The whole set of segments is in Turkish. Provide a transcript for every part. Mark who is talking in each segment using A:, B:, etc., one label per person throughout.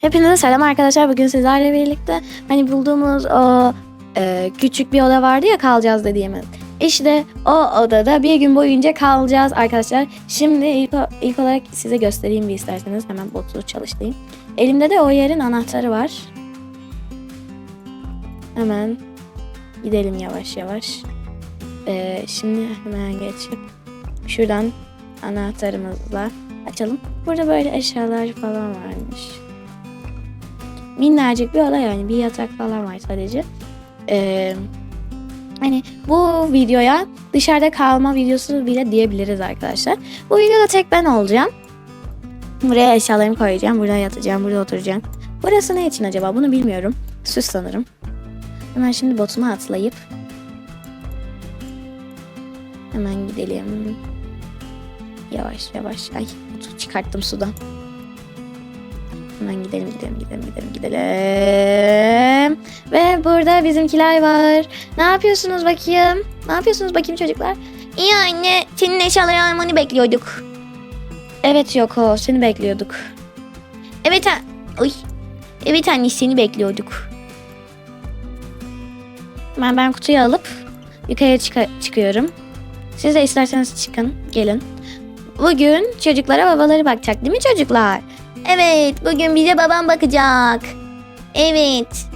A: Hepinize selam arkadaşlar. Bugün sizlerle birlikte hani bulduğumuz o e, küçük bir oda vardı ya kalacağız dediğimiz. İşte o odada bir gün boyunca kalacağız arkadaşlar. Şimdi ilk, ilk olarak size göstereyim bir isterseniz. Hemen botu çalıştırayım. Elimde de o yerin anahtarı var. Hemen gidelim yavaş yavaş. E, şimdi hemen geçip şuradan anahtarımızla açalım. Burada böyle eşyalar falan varmış minnacık bir oda yani bir yatak falan var sadece. Ee, hani bu videoya dışarıda kalma videosu bile diyebiliriz arkadaşlar. Bu videoda tek ben olacağım. Buraya eşyalarımı koyacağım. Burada yatacağım. Burada oturacağım. Burası ne için acaba? Bunu bilmiyorum. Süs sanırım. Hemen şimdi botuma atlayıp hemen gidelim. Yavaş yavaş. Ay çıkarttım sudan. Hemen gidelim gidelim gidelim gidelim gidelim. Ve burada bizimkiler var. Ne yapıyorsunuz bakayım? Ne yapıyorsunuz bakayım çocuklar? İyi anne. Senin eşyaları almanı bekliyorduk. Evet Yoko seni bekliyorduk. Evet ha Uy. Evet anne seni bekliyorduk. Ben ben kutuyu alıp yukarıya çıka- çıkıyorum. Siz de isterseniz çıkın gelin. Bugün çocuklara babaları bakacak değil mi çocuklar? Evet, bugün bize babam bakacak. Evet.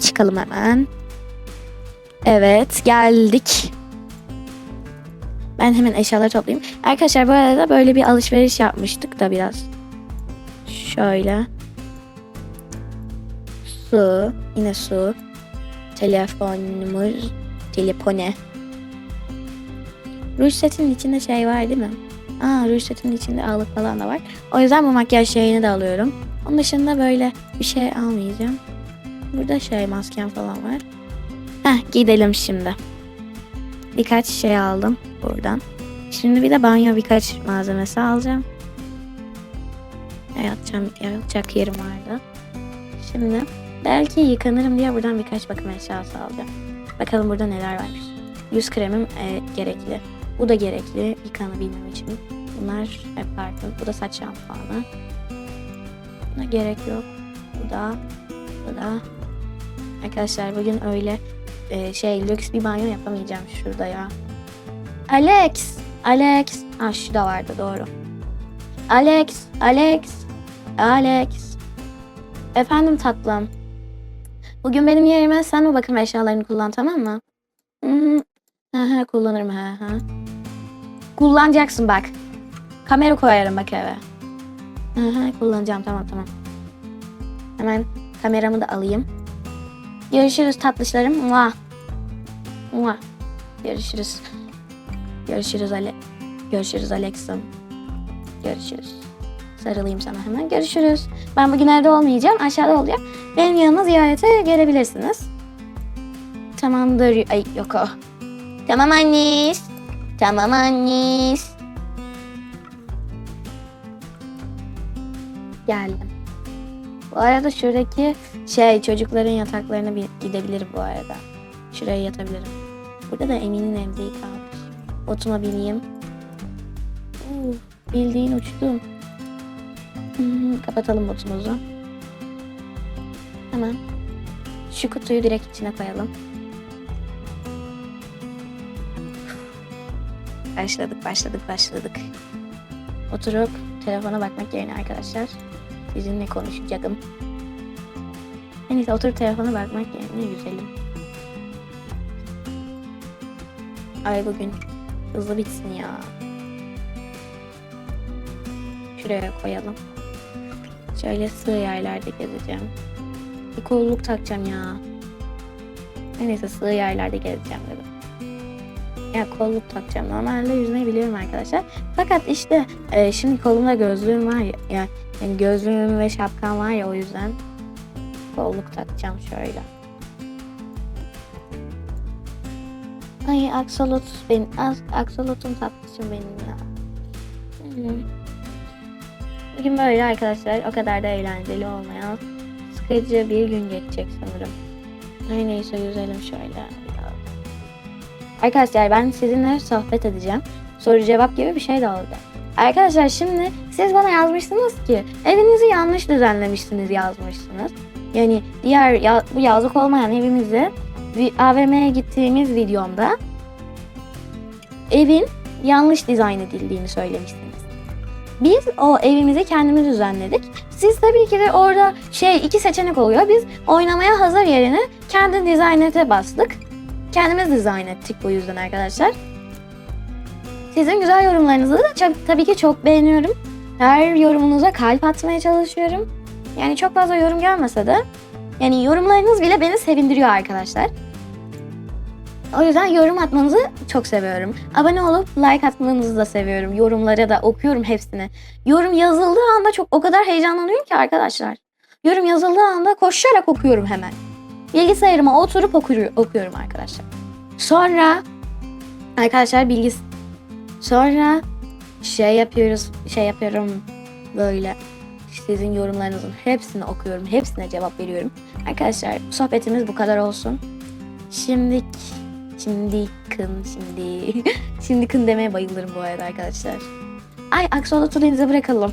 A: Çıkalım hemen. Evet, geldik. Ben hemen eşyaları toplayayım. Arkadaşlar bu arada böyle bir alışveriş yapmıştık da biraz. Şöyle. Su, yine su. Telefonumuz, telefone. Ruj setinin içinde şey var değil mi? Aa ruj setinin içinde ağlık falan da var. O yüzden bu makyaj şeyini de alıyorum. Onun dışında böyle bir şey almayacağım. Burada şey maskem falan var. Heh gidelim şimdi. Birkaç şey aldım buradan. Şimdi bir de banyo birkaç malzemesi alacağım. Yatacağım, yatacak yerim vardı. Şimdi belki yıkanırım diye buradan birkaç bakım eşyası alacağım. Bakalım burada neler varmış. Yüz kremim e, gerekli. Bu da gerekli yıkanabilmem için. Bunlar farklı. Bu da saç şampuanı. Buna gerek yok. Bu da, bu da. Arkadaşlar bugün öyle e, şey lüks bir banyo yapamayacağım şurada ya. Alex, Alex. Ha şu da vardı doğru. Alex, Alex, Alex. Efendim tatlım. Bugün benim yerime sen o bakım eşyalarını kullan tamam mı? Hı hı. Hı hı kullanırım hı hı. Kullanacaksın bak. Kamera koyarım bak eve. Hı kullanacağım tamam tamam. Hemen kameramı da alayım. Görüşürüz tatlışlarım. Mua. Mua. Görüşürüz. Görüşürüz Ale. Görüşürüz Alex'ım. Görüşürüz. Sarılayım sana hemen. Görüşürüz. Ben bugün evde olmayacağım. Aşağıda olacağım. Benim yanıma ziyarete gelebilirsiniz. Tamamdır. Ay yok o. Tamam annis. Tamam annis. Geldim. Bu arada şuradaki şey çocukların yataklarına bir gidebilirim bu arada. Şuraya yatabilirim. Burada da Emin'in emziği kalmış. Otuma bineyim. Uu, bildiğin uçtum. Hmm, kapatalım botumuzu. Hemen. Şu kutuyu direkt içine koyalım. Başladık, başladık, başladık. Oturup telefona bakmak yerine arkadaşlar sizinle konuşacağım. En iyisi oturup telefona bakmak yerine yüzelim. Ay bugün hızlı bitsin ya. Şuraya koyalım. Şöyle sığ yerlerde gezeceğim. Bir kolluk takacağım ya. En iyisi sığ yerlerde gezeceğim dedim. Ya kolluk takacağım. Normalde yüzmeyi biliyorum arkadaşlar. Fakat işte e, şimdi kolumda gözlüğüm var ya. Yani, yani gözlüğüm ve şapkam var ya o yüzden kolluk takacağım şöyle. Ay aksolot benim. Aksolotum tatlışım benim ya. Bugün böyle arkadaşlar. O kadar da eğlenceli olmayan sıkıcı bir gün geçecek sanırım. Ay neyse yüzelim şöyle. Arkadaşlar ben sizinle sohbet edeceğim. Soru cevap gibi bir şey de olacak. Arkadaşlar şimdi siz bana yazmışsınız ki evinizi yanlış düzenlemişsiniz yazmışsınız. Yani diğer ya- bu yazlık olmayan evimizi AVM'ye gittiğimiz videomda evin yanlış dizayn edildiğini söylemişsiniz. Biz o evimizi kendimiz düzenledik. Siz tabii ki de orada şey iki seçenek oluyor. Biz oynamaya hazır yerine kendi dizayn ete bastık. Kendimiz dizayn ettik bu yüzden arkadaşlar. Sizin güzel yorumlarınızı da çok- tabii ki çok beğeniyorum. Her yorumunuza kalp atmaya çalışıyorum. Yani çok fazla yorum gelmese de yani yorumlarınız bile beni sevindiriyor arkadaşlar. O yüzden yorum atmanızı çok seviyorum. Abone olup like atmanızı da seviyorum. Yorumlara da okuyorum hepsini. Yorum yazıldığı anda çok o kadar heyecanlanıyorum ki arkadaşlar. Yorum yazıldığı anda koşarak okuyorum hemen. Bilgisayarıma oturup okuyor- okuyorum arkadaşlar. Sonra arkadaşlar bilgis sonra şey yapıyoruz, şey yapıyorum böyle sizin yorumlarınızın hepsini okuyorum, hepsine cevap veriyorum. Arkadaşlar sohbetimiz bu kadar olsun. Şimdi şimdi kın şimdi şimdi kın demeye bayılırım bu arada arkadaşlar. Ay aksolotu denize bırakalım.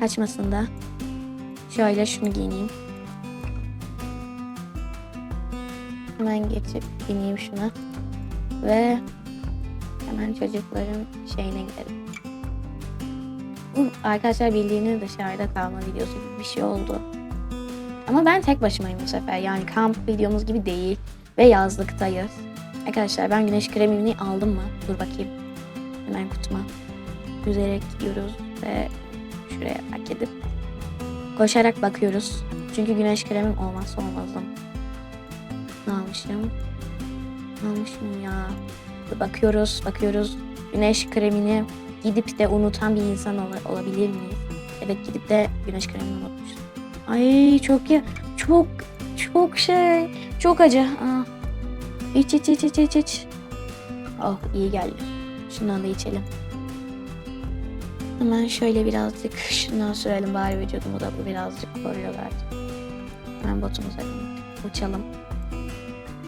A: Kaçmasın da. Şöyle şunu giyineyim. Hemen geçip bineyim şuna. Ve hemen çocukların şeyine gidelim. Arkadaşlar bildiğiniz dışarıda kalma videosu gibi bir şey oldu. Ama ben tek başımayım bu sefer. Yani kamp videomuz gibi değil. Ve yazlıktayız. Arkadaşlar ben güneş kremini aldım mı? Dur bakayım. Hemen kutuma. Yüzerek gidiyoruz ve şuraya fark edip koşarak bakıyoruz. Çünkü güneş kremim olmazsa olmazım. Ne almışım? Ne almışım ya? Bakıyoruz, bakıyoruz. Güneş kremini gidip de unutan bir insan ola- olabilir miyiz? Evet gidip de güneş kremini unutmuşuz. Ay çok ya çok çok şey çok acı. Aa. İç iç iç iç iç iç. Oh iyi geldi. Şundan da içelim. Hemen şöyle birazcık şundan sürelim bari vücudumu da bu birazcık koruyor belki. Hemen botumuza uçalım.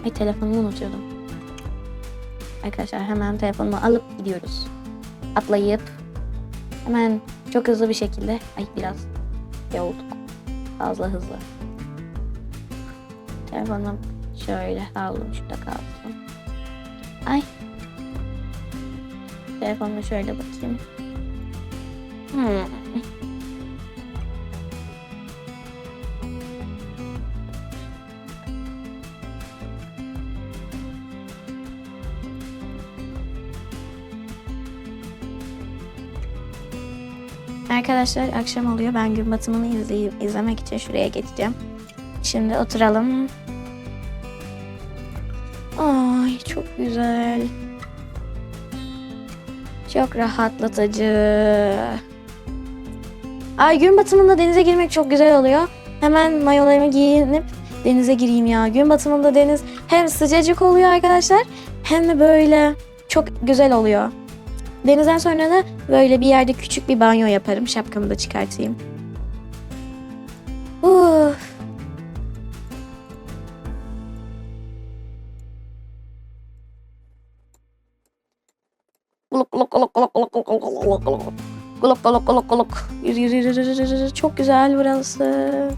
A: Ay telefonumu unutuyordum. Arkadaşlar hemen telefonumu alıp gidiyoruz. Atlayıp hemen çok hızlı bir şekilde ay biraz olduk. Fazla hızlı. Telefonum şöyle aldım şurada kalsın. Ay. Telefonuma şöyle bakayım. Hmm. Arkadaşlar akşam oluyor. Ben gün batımını izleyip izlemek için şuraya geçeceğim. Şimdi oturalım. Ay çok güzel. Çok rahatlatıcı. Ay gün batımında denize girmek çok güzel oluyor. Hemen mayolarımı giyinip denize gireyim ya. Gün batımında deniz hem sıcacık oluyor arkadaşlar hem de böyle çok güzel oluyor. Denizden sonra da böyle bir yerde küçük bir banyo yaparım. Şapkamı da çıkartayım. Uf. Guluk guluk guluk guluk. Yürü yürü yürü yürü yürü, yürü. Çok güzel burası.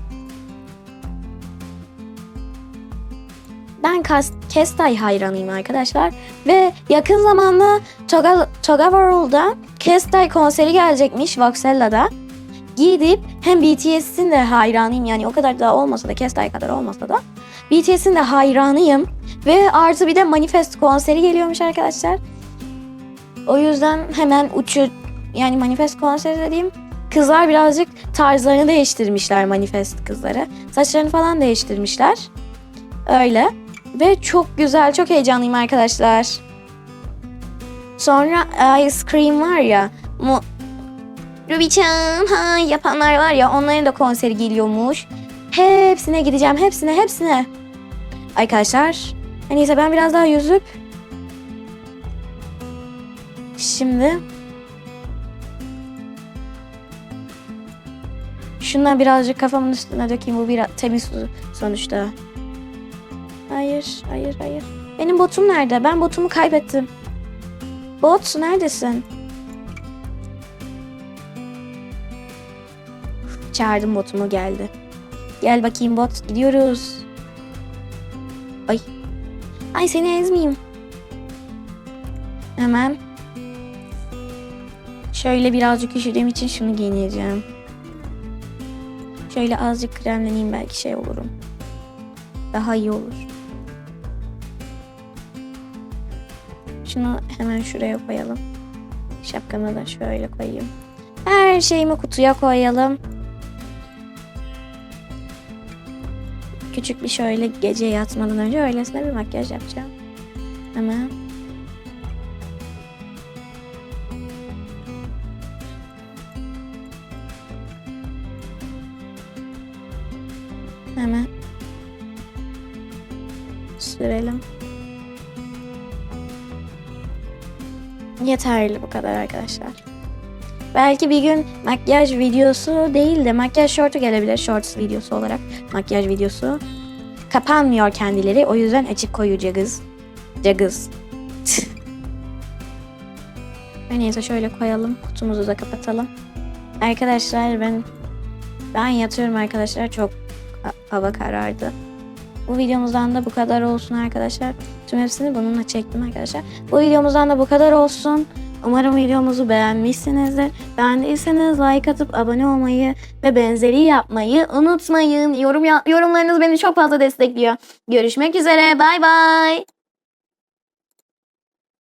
A: Ben Kestay hayranıyım arkadaşlar. Ve yakın zamanda Toga, Toga World'da Kestay konseri gelecekmiş Voxella'da. Gidip hem BTS'in de hayranıyım yani o kadar da olmasa da Kestay kadar olmasa da BTS'in de hayranıyım. Ve artı bir de Manifest konseri geliyormuş arkadaşlar. O yüzden hemen uçu yani Manifest konseri dediğim kızlar birazcık tarzlarını değiştirmişler Manifest kızları. Saçlarını falan değiştirmişler. Öyle. Ve çok güzel, çok heyecanlıyım arkadaşlar. Sonra Ice Cream var ya, mu Ruby'chan ha yapanlar var ya, onların da konseri geliyormuş. Hepsine gideceğim, hepsine, hepsine. Arkadaşlar, en iyisi ben biraz daha yüzüp Şimdi Şundan birazcık kafamın üstüne dökeyim. Bu biraz temiz sonuçta. Hayır, hayır, hayır. Benim botum nerede? Ben botumu kaybettim. Bot neredesin? Çağırdım botumu geldi. Gel bakayım bot gidiyoruz. Ay. Ay seni ezmeyeyim. Hemen. Şöyle birazcık üşüdüğüm için şunu giyineceğim. Şöyle azıcık kremleneyim belki şey olurum. Daha iyi olur. Şunu hemen şuraya koyalım. Şapkamı da şöyle koyayım. Her şeyimi kutuya koyalım. Küçük bir şöyle gece yatmadan önce öylesine bir makyaj yapacağım. Hemen. Hemen. Yeterli bu kadar arkadaşlar. Belki bir gün makyaj videosu değil de makyaj shortu gelebilir. Shorts videosu olarak makyaj videosu. Kapanmıyor kendileri. O yüzden açık koyacağız. Cagız. Neyse şöyle koyalım. Kutumuzu da kapatalım. Arkadaşlar ben ben yatıyorum arkadaşlar. Çok ha- hava karardı. Bu videomuzdan da bu kadar olsun arkadaşlar. Tüm hepsini bununla çektim arkadaşlar. Bu videomuzdan da bu kadar olsun. Umarım videomuzu beğenmişsinizdir. Beğendiyseniz like atıp abone olmayı ve benzeri yapmayı unutmayın. Yorum yorumlarınız beni çok fazla destekliyor. Görüşmek üzere. Bay bay.